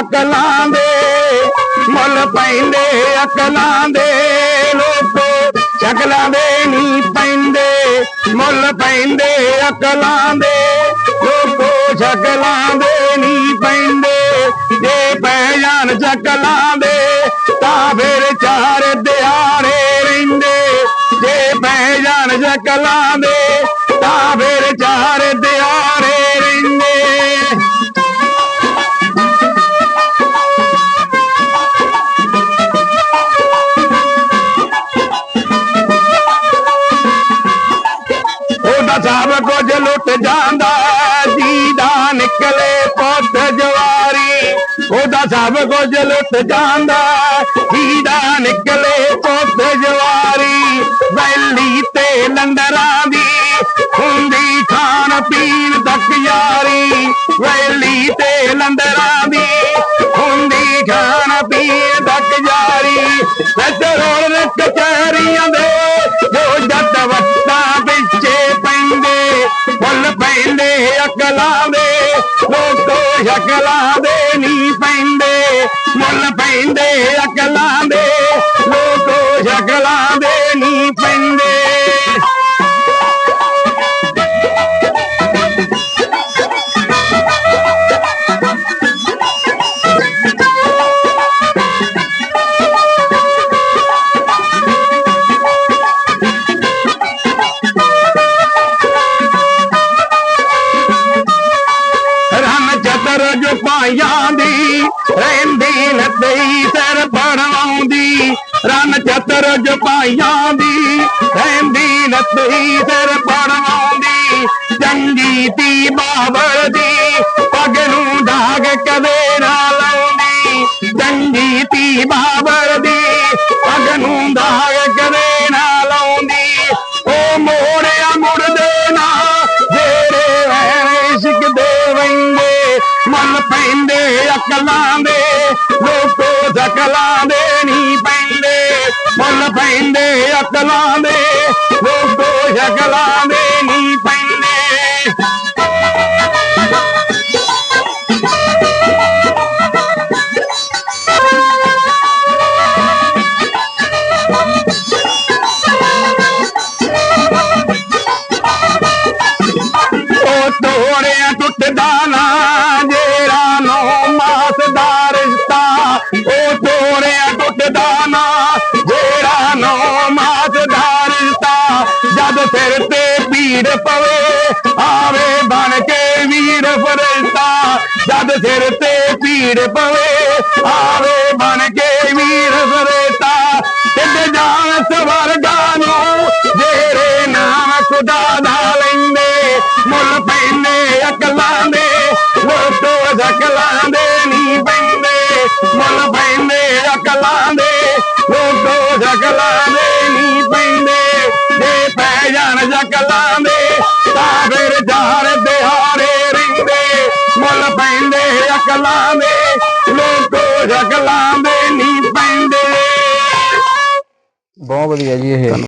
ਅਕਲਾਂ ਦੇ ਮੁੱਲ ਪੈਂਦੇ ਅਕਲਾਂ ਦੇ, ਲੋਕੋ ਸ਼ਕਲਾਂ ਦੇ ਨਹੀਂ ਪੈਂਦੇ, ਮੁੱਲ ਪੈਂਦੇ ਅਕਲਾਂ ਦੇ, ਲੋਕੋ ਸ਼ਕਲਾਂ ਦੇ ਨੀ ਪੈਂਦੇ, ਜੇ ਪੈ ਜਾਣ ਸ਼ਕਲਾਂ ਦੇ, ਤਾਂ ਫਿਰ ਚਾਰ ਦਿਹਾੜੇ ਰਹਿੰਦੇ, ਜੇ ਪੈ ਜਾਣ ਸ਼ਕਲਾਂ ਦੇ ਕੁਝ ਲੁੱਟ ਜਾਂਦਾ ਜੀਦਾ ਨਿਕਲੇ ਪੁੱਤ ਜਵਾਰੀ, ਵੈਲੀ ਤੇ ਲੰਡਰਾਂ ਦੀ ਹੁੰਦੀ ਖਾਣ ਪੀਣ ਤੱਕ ਯਾਰੀ। ਵੈਲੀ ਤੇ ਲੰਡਰਾਂ ਦੀ ਹੁੰਦੀ ਖਾਣ ਪੀਣ ਤੱਕ ਯਾਰੀ। ਪੈਟਰੋਲ ਕਚਹਿਰੀਆਂ ਦੇ ਜੋ ਜੱਟ ਵੱਟਾਂ ਪਿੱਛੇ ਪੈਂਦੇ, ਫੁੱਲ ਪੈਂਦੇ ਅਕਲਾਂ ਦੇ, ਲੋਕੋ ਸ਼ਕਲਾਂ ਪਾਈਆਂ ਰਹਿੰਦੀ ਨੱਤੀ ਸਿਰ ਪੜਵਾਉਂਦੀ ਰਨ ਚਤਰ ਜੋ ਦੀ। ਰਹਿੰਦੀ ਨੱਤੀ ਸਿਰ ਪੜਵਾਉਂਦੀ ਚੰਗੀ ਤੀ ਬਾਬਰ ਦੀ, ਪੱਗ ਨੂੰ ਦਾਗ ਕਦੇ ਨਾ ਲਾਉਂਦੀ। ਚੰਗੀ ਤੀ ਬਾਬਰ ਦੀ, ਪੱਗ ਨੂੰ ਦਾਗ ਕਦੇ ਪੈਂਦੇ ਅਕਲਾਂ ਦੇ ਲੋਕੋ ਸਕਲਾਂ ਦੇ ਨਹੀਂ ਪੈਂਦੇ ਮਨ ਪੈਂਦੇ ਅਕਲਾਂ ਦੇ ਲੋਕੋ ਸ਼ਕਲਾਂ ਦੇ ਨਹੀਂ ਪੈਂਦੇ। ਉਹ ਤੋੜਿਆ ਟੁੱਟਦਾ ਪੀੜ ਪਵੇ ਆਵੇ ਬਣ ਕੇ ਵੀਰ ਫਰਿਸ਼ਤਾ ਕਿੱਦ ਜਾਣ ਸਵਰਗਾ ਨੂੰ ਜਿਹੜੇ ਨਾਮ ਖੁਦਾ ਦਾ ਲੈਂਦੇ। ਮੁੱਲ ਪੈਂਦੇ ਅਕਲਾਂ ਦੇ ਲੋਟੋ ਸਕਲਾਂ ਦੇ ਨਹੀਂ ਪੈਂਦੇ। ਮੁੱਲ ਪੈਂਦੇ ਅਕਲਾਂ ਦੇ ਲੋਟੋ ਸਕਲਾਂ ਦੇ ਨਹੀਂ ਪੈਂਦੇ। ਜੇ ਪੈ ਜਾਣ ਸਕਲਾਂ ਦੇ, ਤਾਂ ਫਿਰ ਜਾਰ ਦਿਹਾੜੇ ਰਹਿੰਦੇ। ਮੁੱਲ ਪੈਂਦੇ ਅਕਲਾਂ ਦੇ ਲੋਟੋ ਦੇ ਨਹੀਂ ਪੈਂਦੇ। ਬਹੁਤ ਵਧੀਆ ਜੀ ਇਹ।